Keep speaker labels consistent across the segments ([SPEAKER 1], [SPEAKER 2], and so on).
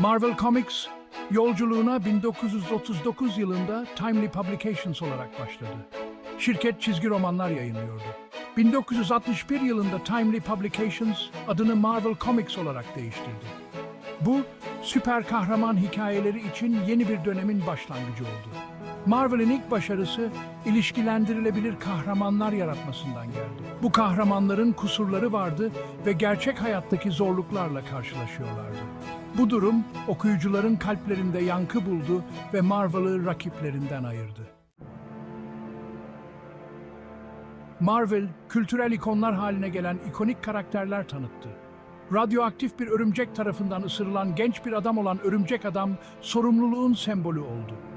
[SPEAKER 1] Marvel Comics yolculuğuna 1939 yılında Timely Publications olarak başladı. Şirket çizgi romanlar yayınlıyordu. 1961 yılında Timely Publications adını Marvel Comics olarak değiştirdi. Bu, süper kahraman hikayeleri için yeni bir dönemin başlangıcı oldu. Marvel'in ilk başarısı ilişkilendirilebilir kahramanlar yaratmasından geldi. Bu kahramanların kusurları vardı ve gerçek hayattaki zorluklarla karşılaşıyorlardı. Bu durum okuyucuların kalplerinde yankı buldu ve Marvel'ı rakiplerinden ayırdı. Marvel, kültürel ikonlar haline gelen ikonik karakterler tanıttı. Radyoaktif bir örümcek tarafından ısırılan genç bir adam olan Örümcek Adam, sorumluluğun sembolü oldu.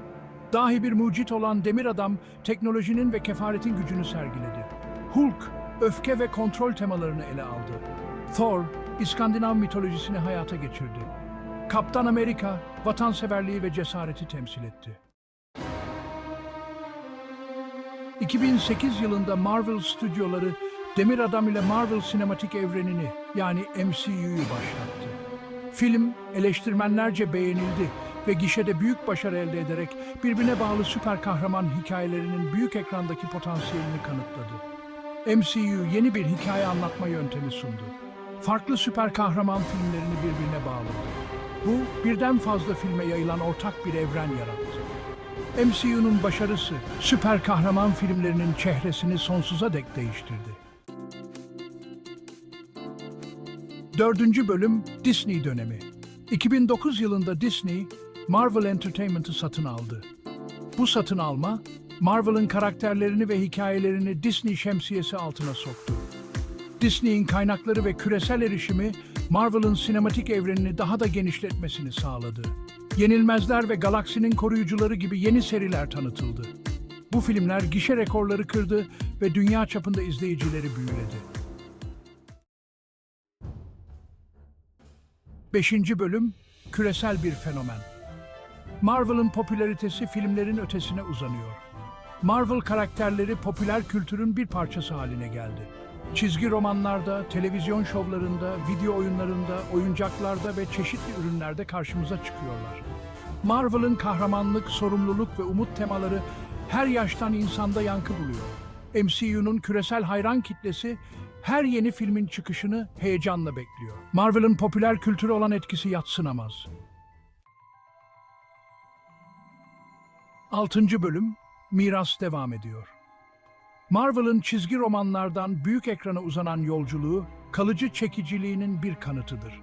[SPEAKER 1] Dahi bir mucit olan Demir Adam, teknolojinin ve kefaretin gücünü sergiledi. Hulk, öfke ve kontrol temalarını ele aldı. Thor, İskandinav mitolojisini hayata geçirdi. Kaptan Amerika, vatanseverliği ve cesareti temsil etti. 2008 yılında Marvel stüdyoları Demir Adam ile Marvel sinematik evrenini yani MCU'yu başlattı. Film eleştirmenlerce beğenildi ve gişede büyük başarı elde ederek birbirine bağlı süper kahraman hikayelerinin büyük ekrandaki potansiyelini kanıtladı. MCU yeni bir hikaye anlatma yöntemi sundu. Farklı süper kahraman filmlerini birbirine bağladı. Bu birden fazla filme yayılan ortak bir evren yarattı. MCU'nun başarısı süper kahraman filmlerinin çehresini sonsuza dek değiştirdi. Dördüncü bölüm Disney dönemi. 2009 yılında Disney, Marvel Entertainment'ı satın aldı. Bu satın alma, Marvel'ın karakterlerini ve hikayelerini Disney şemsiyesi altına soktu. Disney'in kaynakları ve küresel erişimi Marvel'ın sinematik evrenini daha da genişletmesini sağladı. Yenilmezler ve Galaksinin Koruyucuları gibi yeni seriler tanıtıldı. Bu filmler gişe rekorları kırdı ve dünya çapında izleyicileri büyüledi. 5. bölüm Küresel bir fenomen. Marvel'ın popülaritesi filmlerin ötesine uzanıyor. Marvel karakterleri popüler kültürün bir parçası haline geldi. Çizgi romanlarda, televizyon şovlarında, video oyunlarında, oyuncaklarda ve çeşitli ürünlerde karşımıza çıkıyorlar. Marvel'ın kahramanlık, sorumluluk ve umut temaları her yaştan insanda yankı buluyor. MCU'nun küresel hayran kitlesi her yeni filmin çıkışını heyecanla bekliyor. Marvel'ın popüler kültüre olan etkisi yatsınamaz. 6. bölüm Miras devam ediyor. Marvel'ın çizgi romanlardan büyük ekrana uzanan yolculuğu, kalıcı çekiciliğinin bir kanıtıdır.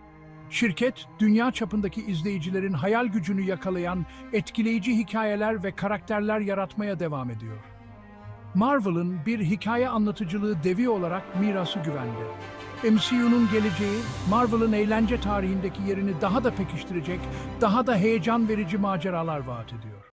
[SPEAKER 1] Şirket, dünya çapındaki izleyicilerin hayal gücünü yakalayan etkileyici hikayeler ve karakterler yaratmaya devam ediyor. Marvel'ın bir hikaye anlatıcılığı devi olarak mirası güvende. MCU'nun geleceği, Marvel'ın eğlence tarihindeki yerini daha da pekiştirecek, daha da heyecan verici maceralar vaat ediyor.